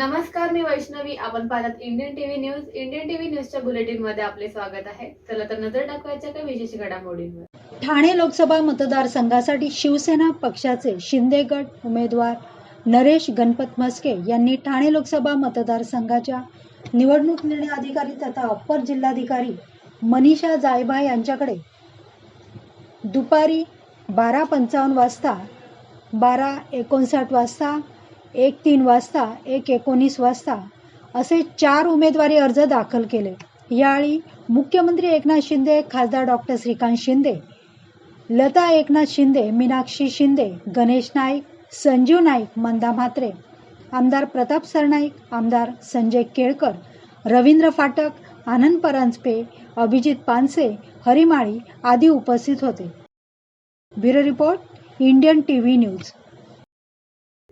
नमस्कार मी वैष्णवी. आपण पाहतात Indian TV news Indian TV न्यूजच्या बुलेटिनमध्ये आपले स्वागत आहे. चला तर नजर टाकवायच्या काही विशेष घडामोडींवर. ठाणे लोकसभा मतदारसंघासाठी शिवसेना पक्षाचे शिंदे गट उमेदवार नरेश गणपत मस्के यांनी ठाणे लोकसभा मतदारसंघाच्या निवडणूक निर्णय अधिकारी तथा अप्पर जिल्हाधिकारी मनीषा जायबा यांच्याकडे दुपारी बारा पंचावन्न वाजता बारा एकोणसाठ वाजता एक तीन वाजता एक एकोणीस वाजता असे चार उमेदवारी अर्ज दाखल केले. यावेळी मुख्यमंत्री एकनाथ शिंदे खासदार डॉक्टर श्रीकांत शिंदे लता एकनाथ शिंदे मीनाक्षी शिंदे गणेश नाईक संजीव नाईक मंदा म्हात्रे आमदार प्रताप सरनाईक आमदार संजय केळकर रवींद्र फाटक आनंद परांजपे अभिजित पानसे हरिमाळी आदी उपस्थित होते. Bureau report Indian T V news.